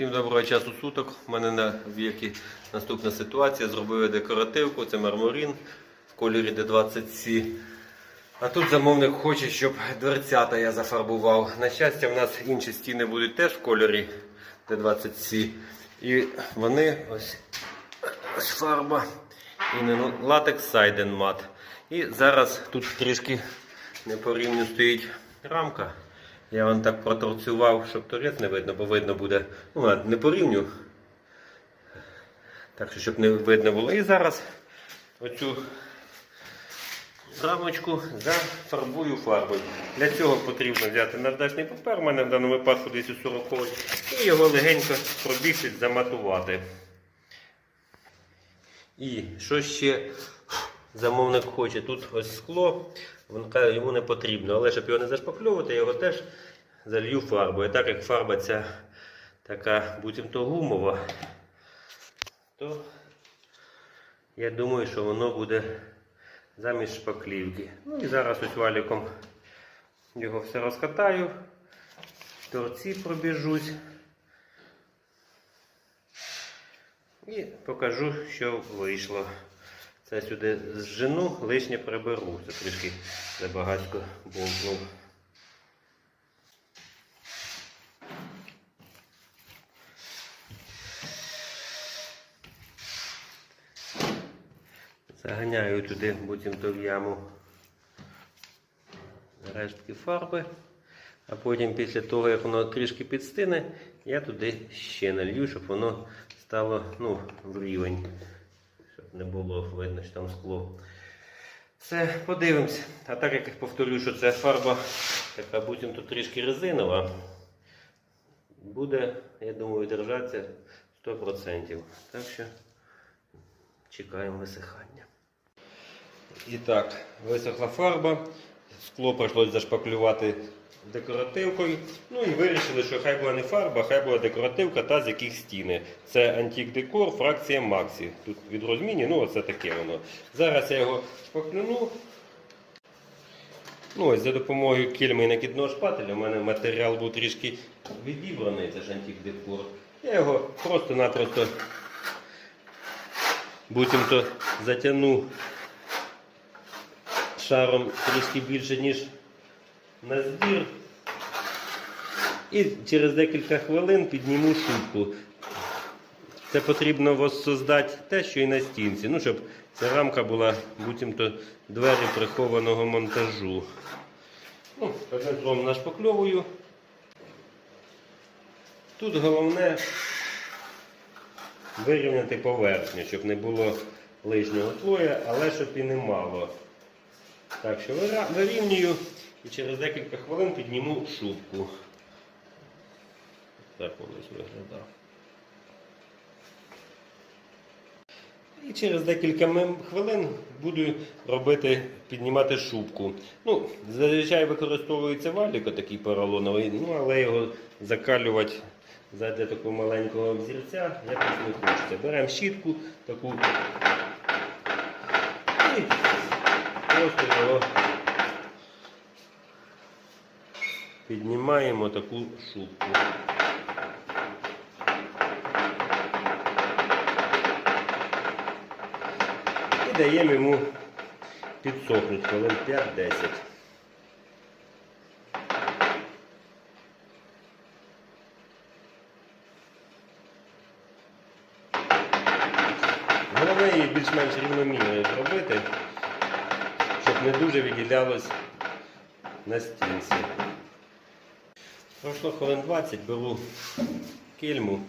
Всім доброго часу суток. У мене на віки наступна ситуація. Зробив декоративку, це мармурин в кольорі D20C. А тут замовник хоче, щоб дверцята я зафарбував. На щастя, в нас інші стіни будуть теж в кольорі D20C. І вони ось, ось фарба. І не латекс сайден мат. І зараз тут трішки не по стоїть рамка. Я вам так проторцював, щоб торець не видно, бо видно буде. Ну, не по рівню. Так що, щоб не видно було. І зараз оцю рамочку зафарбую фарбою. Для цього потрібно взяти наждачний папер, у мене в даному випадку десь у 40 і його легенько пробігти, заматувати. І що ще замовник хоче? Тут ось скло, він каже, йому не потрібно, але щоб його не зашпакльовувати, я його теж залью фарбою. Так як фарба ця така буцімто гумова, то я думаю, що воно буде замість шпаклівки. Ну і зараз ось валіком його все розкатаю, торці пробіжусь. І покажу, що вийшло. Це сюди зжену, лишнє приберу. Це трішки забагатько болтнув. Заганяю туди буцімто в яму рештки фарби. А потім після того, як воно трішки підстине, я туди ще налью, щоб воно стало ну, в рівень, не було видно, що там скло. Все, подивимось. А так як я повторю, що це фарба, така будемо тут трішки резинова, буде, я думаю, держатися 100%. Так що чекаємо висихання. І так, висохла фарба, скло прийшлося зашпаклювати декоративкою. Ну і вирішили, що хай була не фарба, хай була декоративка та з яких стіни. Це Антік Декор, фракція Максі. Тут від розміні, ну оце таке воно. Зараз я його шпаклюну. Ну ось За допомогою кільми і накидного шпателя у мене матеріал був трішки відібраний, це ж Антік Декор. Я його просто-напросто буцімто затягну шаром трішки більше, ніж на збір. І через декілька хвилин підніму шубку. Це потрібно воссоздати те, що і на стінці. Ну, щоб ця рамка була буцімто двері прихованого монтажу. Ну, словом нашпакльовую. Тут головне вирівняти поверхню, щоб не було лишнього слоя, але щоб і не мало. Так що вирівнюю і через декілька хвилин підніму шубку. Так ось виглядає. І через декілька хвилин буду робити, піднімати шубку. Ну, зазвичай використовується валік такий поролоновий, ну але його закалювати задля такого маленького взірця якось не хочеться. Беремо щітку таку і просто його піднімаємо таку шубку. І даємо йому підсохнути хвилин 5-10. Головне її більш-менш рівномірно зробити, щоб не дуже відділялось на стінці. Пройшло хвилин 20, беру кільму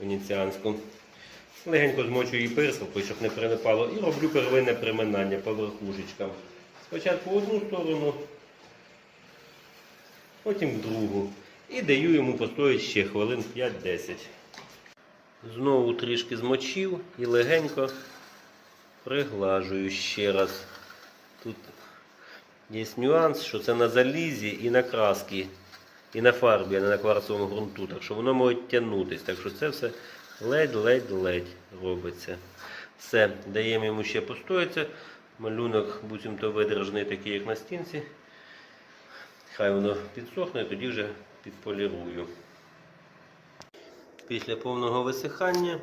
венеціанську. Легенько змочую її пирсалкою, щоб не прилипало, і роблю первинне приминання по верхушечкам. Спочатку в одну сторону, потім в другу. І даю йому постояти ще хвилин 5-10. Знову трішки змочив і легенько приглажую ще раз. Тут є нюанс, що це на залізі і на краски, і на фарбі, а не на кварцевому ґрунту. Так що воно може тягнутися. Так що це все ледь-ледь-ледь робиться. Все, даємо йому ще постоятися. Малюнок буцімто видержаний такий, як на стінці. Хай воно підсохне, тоді вже підполірую. Після повного висихання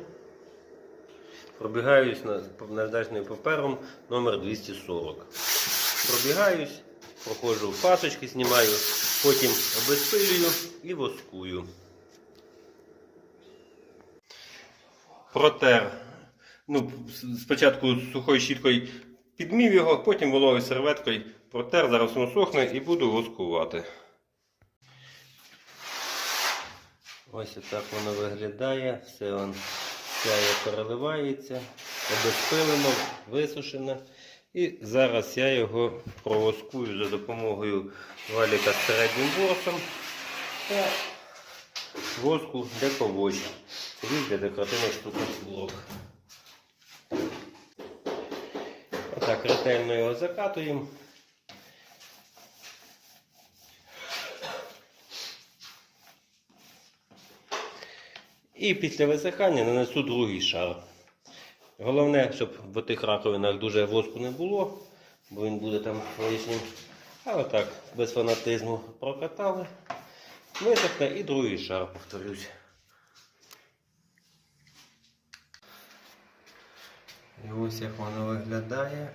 пробігаюсь на наждачним папером номер 240. Пробігаюсь, проходжу пасочки, знімаю, потім обезпилюю і воскую. Протер. Ну, спочатку сухою щіткою підмів його, потім вологою серветкою протер, зараз воно сохне і буду воскувати. Ось отак воно виглядає, все он сяє переливається, обезпилено, висушено. І зараз я його провоскую за допомогою валіка з середнім ворсом та воску дековоч. Це віз для декоративних штукатурок. Отак ретельно його закатуємо. І після висихання нанесу другий шар. Головне, щоб в тих раковинах дуже воску не було, бо він буде там лишнім. А отак, без фанатизму прокатали. Висохне і другий шар повторюсь. І ось як воно виглядає.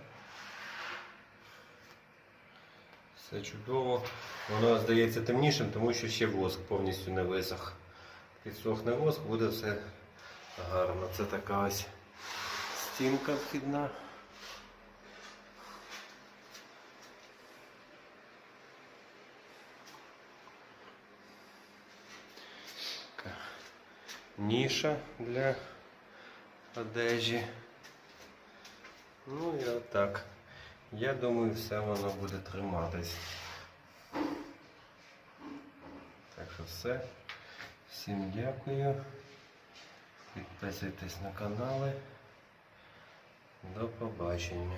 Все чудово. Воно здається темнішим, тому що ще воск повністю не висох. Підсохне воск, буде все гарно. Це така ось стінка вхідна. Ніша для одежі. Ну і отак. Я думаю, все воно буде триматись. Так що все. Всім дякую. Підписуйтесь на канали. До побачення.